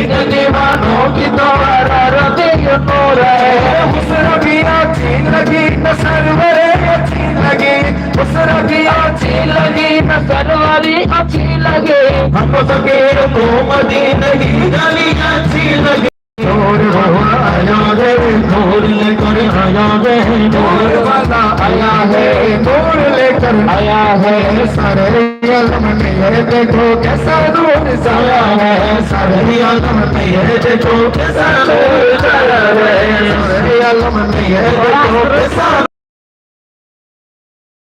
इन दीवानों की तो हरारत ये नूर है की अच्छी लगी न सरवरे अच्छी लगी हुस्न की अच्छी लगी न सरवरी अच्छी लगे हम तो के तो मदीने की गली अच्छी लगी नूर हो आया है नूर लेकर आया है नूर वाला आया है नूर लेकर आया है सारे आलम में देखो कैसा नूर साया है। सारे आलम में ये देखो कैसा नूर साया है। सारे आलम में देखो कैसा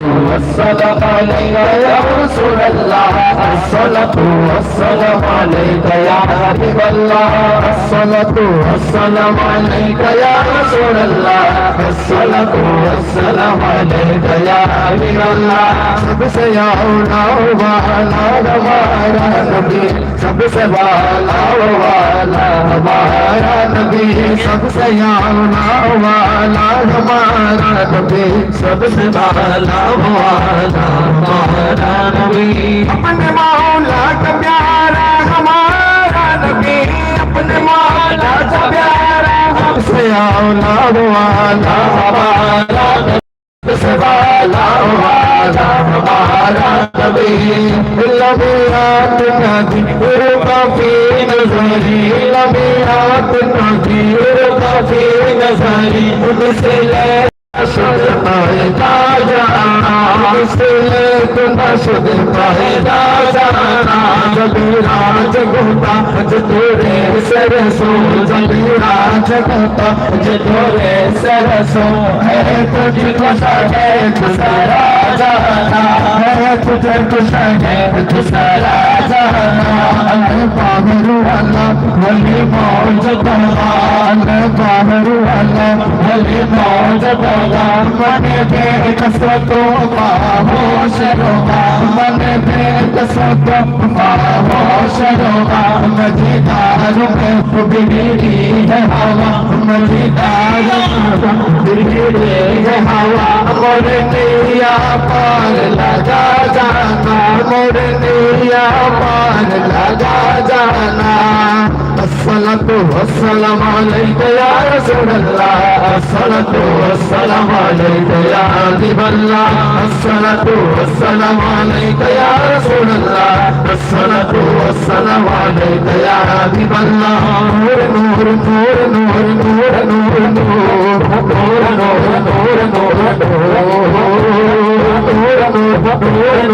السلام عليك يا رسول الله الصلاة والسلام عليك يا حبيب الله الصلاة والسلام عليك يا رسول الله الصلاة والسلام عليك يا حبيب الله سبس يا أولى وعلى हमारा नबी सबसे वाला वाला हमारा नबी सबसे आला वाला हमारा नबी सबसे वाला वाला हमारा नबी अपने मौला का प्यारा हमारा नबी अपने मौला का प्यारा हमसे आला वाला हमारा सबसे वाला वाला على نبيه الذي آتنا ذكرك في نزلي الذي آتنا ذكرك في نزلي أرسل जबीराज गोता जतोरे सरसो जबीराज गोता जतोरे सरसो है तुझे खुश है खुशरा जाना है तुझे खुश है खुशरा जाना अल्लाह पागल अल्लाह वली मौज बना बाहर मन बेकसतो बाहोश रोगा मन बेकसतो बाहोश रोगा मजेदारों में बिगड़ी है हवा मजेदारों में बिगड़ी हवा और पाल जा মোর দিয়া মান লাগা জানা আসসালাতু ওয়াসসালাম আলাইকা ইয়া রাসূলুল্লাহ আসসালাতু ওয়াসসালাম আলাইকা ইয়া হাবিবাল্লাহ আসসালাতু ওয়াসসালাম আলাইকা ইয়া রাসূলুল্লাহ আসসালাতু ওয়াসসালাম আলাইকা ইয়া হাবিবাল্লাহ নূর নূর নূর নূর নূর নূর নূর নূর নূর নূর নূর নূর নূর নূর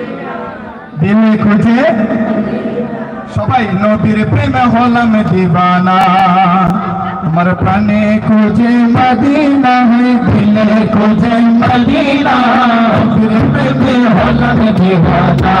দিনে খুঁজে। সবাই নবীর প্রেমে হলাম দিবানা। আমার প্রাণে খুঁজে মদিনা হয়ে দিলে খুঁজে মদিনা। নবীর প্রেমে হলাম দিবানা।